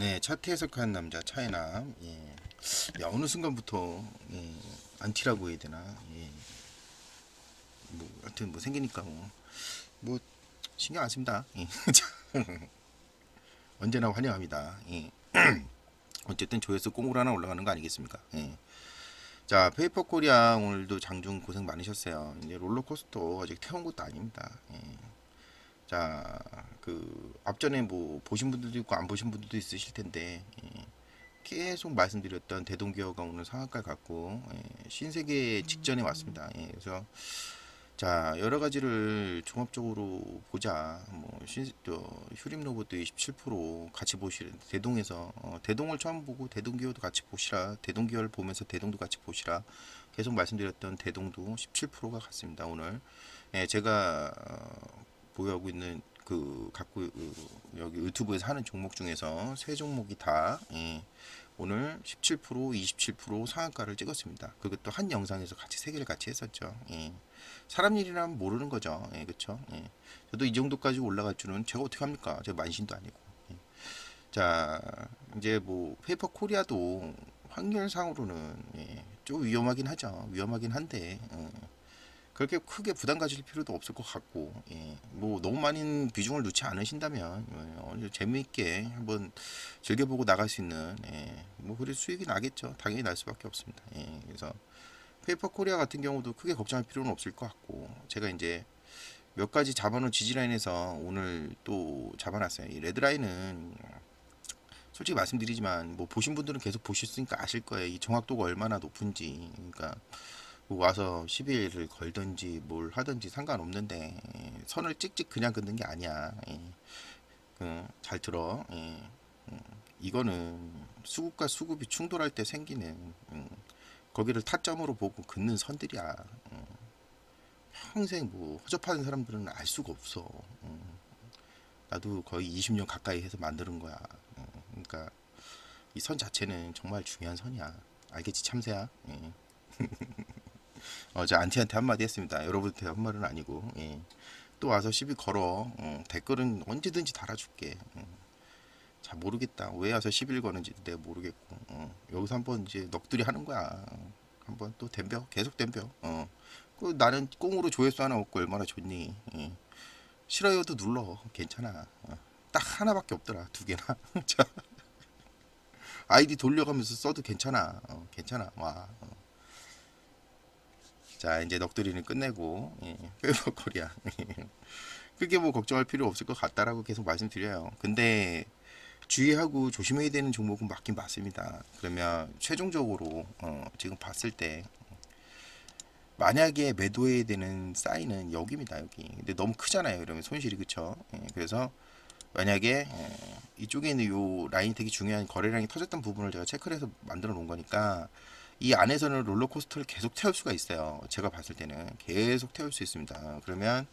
네, 차트 해석하는 남자 차이남. 예. 야, 어느 순간부터 예, 안티라고 해야 되나? 예. 뭐 하여튼 뭐 생기니까 뭐, 뭐 신경 안 씁니다. 예. 자, 언제나 환영합니다. 예. 어쨌든 조회수 꽁으로 하나 올라가는 거 아니겠습니까? 예. 자, 페이퍼 코리아 오늘도 장중 고생 많으셨어요. 이제 롤러코스터 아직 태운 것도 아닙니다. 예. 자, 그 앞전에 뭐 보신 분들도 있고 안 보신 분들도 있으실 텐데 예, 계속 말씀드렸던 대동기어가 오늘 상한가 갖고 예, 신세계 직전에 왔습니다. 예, 그래서 자 여러 가지를 종합적으로 보자. 뭐 신, 저, 휴림 로봇도 27% 같이 보시라. 대동에서 어, 대동을 처음 보고 대동기어도 같이 보시라. 대동기어를 보면서 대동도 같이 보시라. 계속 말씀드렸던 대동도 17%가 같습니다. 오늘 예, 제가 어, 보유하고 있는 그 갖고 그 여기 유튜브에서 하는 종목 중에서 세 종목이 다 예, 오늘 17% 27% 상한가를 찍었습니다. 그것도 한 영상에서 같이 세 개를 같이 했었죠. 예. 사람 일이라면 모르는 거죠. 예, 그렇죠. 예. 저도 이 정도까지 올라갈 줄은 제가 어떻게 합니까? 제가 만신도 아니고. 예. 자, 이제 뭐 페이퍼 코리아도 확률상으로는 예, 좀 위험하긴 하죠. 위험하긴 한데 어, 그렇게 크게 부담 가질 필요도 없을 것 같고 예, 뭐 너무 많은 비중을 넣지 않으신다면 예, 재미있게 한번 즐겨보고 나갈 수 있는 예, 뭐 그래 수익이 나겠죠. 당연히 날 수밖에 없습니다. 예, 그래서 페이퍼 코리아 같은 경우도 크게 걱정할 필요는 없을 것 같고 제가 이제 몇 가지 잡아놓은 지지라인에서 오늘 또 잡아놨어요. 이 레드라인은 솔직히 말씀드리지만 뭐 보신 분들은 계속 보셨으니까 아실 거예요. 이 정확도가 얼마나 높은지. 그러니까 뭐 와서 10일을 걸든지 뭘 하든지 상관없는데 예, 선을 찍찍 그냥 긋는 게 아니야. 예. 그, 잘 들어. 예. 음, 이거는 수급과 수급이 충돌할 때 생기는 음, 거기를 타점으로 보고 긋는 선들이야. 음. 평생 뭐 허접하는 사람들은 알 수가 없어. 음. 나도 거의 20년 가까이 해서 만드는 거야. 음, 그러니까 이 선 자체는 정말 중요한 선이야. 알겠지 참새야. 예. 어, 저 안티한테 한마디 했습니다. 여러분한테 한 말은 아니고. 예. 또 와서 시비 걸어. 어, 댓글은 언제든지 달아줄게. 어. 잘 모르겠다. 왜 와서 시비를 거는지 내가 모르겠고. 어. 여기서 한번 이제 넋두리 하는 거야. 어. 한번 또 덤벼. 계속 덤벼. 어. 그 나는 꽁으로 조회수 하나 얻고 얼마나 좋니. 예. 싫어요도 눌러. 괜찮아. 어. 딱 하나밖에 없더라. 두 개나. 자. 아이디 돌려가면서 써도 괜찮아. 어, 괜찮아. 와. 어. 자 이제 넋두리는 끝내고 예, 페이퍼 코리아. 크게 뭐 걱정할 필요 없을 것 같다라고 계속 말씀드려요. 근데 주의하고 조심해야 되는 종목은 맞긴 맞습니다. 그러면 최종적으로 어, 지금 봤을 때 만약에 매도해야 되는 사인은 여기입니다 여기. 근데 너무 크잖아요 이러면 손실이 그쵸? 예, 그래서 만약에 예, 이쪽에 있는 요 라인이 되게 중요한 거래량이 터졌던 부분을 제가 체크를 해서 만들어 놓은 거니까 이 안에서는 롤러코스터를 계속 태울 수가 있어요. 제가 봤을 때는 계속 태울 수 있습니다. 그러면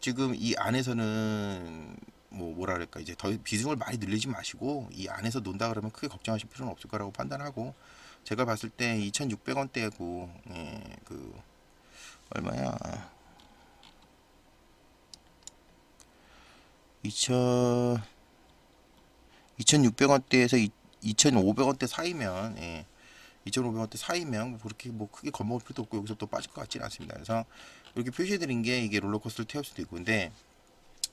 지금 이 안에서는 뭐 뭐라 그럴까 이제 더 비중을 많이 늘리지 마시고 이 안에서 논다 그러면 크게 걱정하실 필요는 없을 거라고 판단하고 제가 봤을 때 2,600원대고 예, 그 얼마야? 2,000 2,600원대에서 2,500원대 사이면 예. 2,500원대 사이면 뭐 그렇게 뭐 크게 겁먹을 필요도 없고 여기서 또 빠질 것 같지는 않습니다. 그래서 이렇게 표시해드린 게 이게 롤러코스터를 태울 수도 있고 근데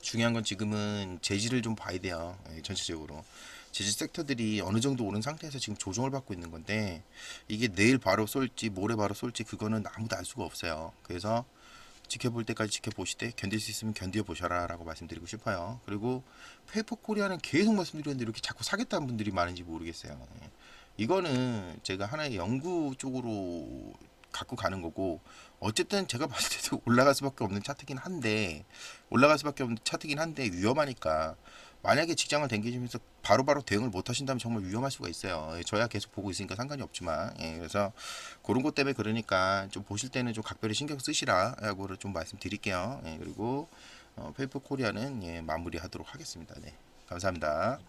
중요한 건 지금은 재질을 좀 봐야 돼요. 예, 전체적으로 재질 섹터들이 어느 정도 오른 상태에서 지금 조정을 받고 있는 건데 이게 내일 바로 쏠지 모레 바로 쏠지 그거는 아무도 알 수가 없어요. 그래서 지켜볼 때까지 지켜보시되 견딜 수 있으면 견뎌 보셔라 라고 말씀드리고 싶어요. 그리고 페이퍼 코리아는 계속 말씀드렸는데 이렇게 자꾸 사겠다는 분들이 많은지 모르겠어요. 예. 이거는 제가 하나의 연구 쪽으로 갖고 가는 거고 어쨌든 제가 봤을 때도 올라갈 수밖에 없는 차트긴 한데 올라갈 수밖에 없는 차트긴 한데 위험하니까 만약에 직장을 댕기시면서 바로바로 대응을 못 하신다면 정말 위험할 수가 있어요. 예, 저야 계속 보고 있으니까 상관이 없지만 예, 그래서 그런 것 때문에 그러니까 좀 보실 때는 좀 각별히 신경 쓰시라라고 좀 말씀드릴게요. 예, 그리고 어, 페이퍼 코리아는 예, 마무리하도록 하겠습니다. 네, 감사합니다.